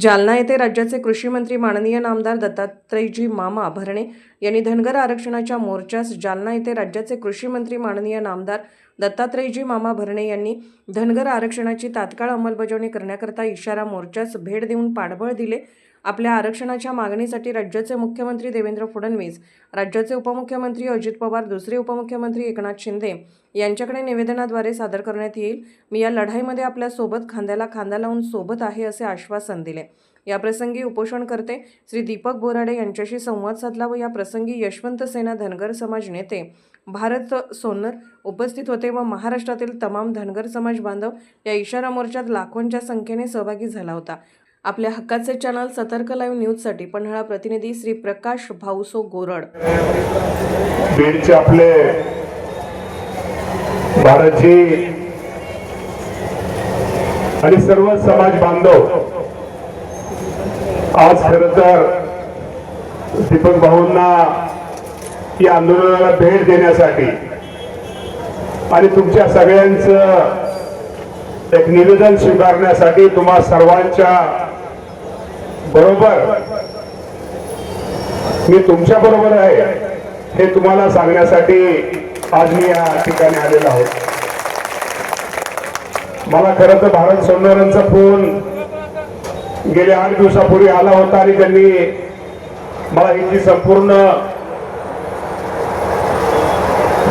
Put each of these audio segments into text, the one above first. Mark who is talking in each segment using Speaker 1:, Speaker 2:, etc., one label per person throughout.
Speaker 1: जालना येथे राज्याचे कृषी मंत्री माननीय नामदार दत्तात्रयजी मामा भरणे यांनी धनगर आरक्षणाच्या मोर्चास जालना येथे राज्याचे कृषी मंत्री माननीय नामदार दत्तात्रयजी मामा भरणे यांनी धनगर आरक्षणाची तात्काळ अंमलबजावणी करण्याकरता इशारा मोर्चास भेट देऊन पाठबळ दिले. आपल्या आरक्षणाच्या मागणीसाठी राज्याचे मुख्यमंत्री देवेंद्र फडणवीस राज्याचे उपमुख्यमंत्री अजित पवार दुसरे उपमुख्यमंत्री एकनाथ शिंदे यांच्याकडे निवेदनाद्वारे सादर करण्यात येईल. मी या लढाईमध्ये आपल्यासोबत खांद्याला खांदा लावून सोबत आहे असे आश्वासन दिले. याप्रसंगी उपोषणकर्ते श्री दीपक बोराडे यांच्याशी संवाद साधला व या प्रसंगी यशवंत सेना धनगर समाज नेते भारत सोन्नर उपस्थित होते व महाराष्ट्रातील तमाम धनगर समाज बांधव या इशारा मोर्चात लाखोंच्या संख्येने सहभागी झाला होता. आपल्या हक्काचे चॅनल सतर्क लाईव्ह न्यूजसाठी पन्हाळा प्रतिनिधी श्री प्रकाश भाऊसो गोरड.
Speaker 2: बीडचे आपले भारतजी आणि सर्व समाज बांधव आज खर तर दीपक भाऊंना या आंदोलनाला भेट देण्यासाठी आणि तुमच्या सगळ्यांचं एक निवेदन स्वीकारण्यासाठी तुम्हा सर्वांच्या बरोबर मी तुमच्या बरोबर आहे हे तुम्हाला सांगण्यासाठी आज मी या ठिकाणी आलेलो आहोत. मला खरं तर भारत सोनवरांचा फोन गेल्या आठ दिवसापूर्वी आला होता आणि त्यांनी मला इथली संपूर्ण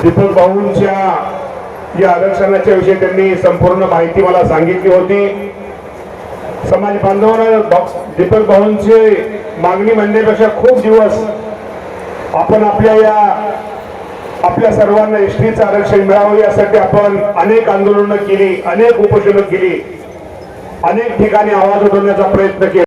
Speaker 2: दीपक भाऊंच्या या आरक्षणाच्या विषयी त्यांनी संपूर्ण माहिती मला सांगितली होती. समाज बांधवांना दीपक भाऊंची मागणी म्हणण्यापेक्षा खूप दिवस आपण आपल्या या आपल्या सर्वांना एसटीचं आरक्षण मिळावं यासाठी आपण अनेक आंदोलनं केली अनेक उपोषणं केली. अनेक ठिकाणी आवाज उठवण्याचा प्रयत्न केला.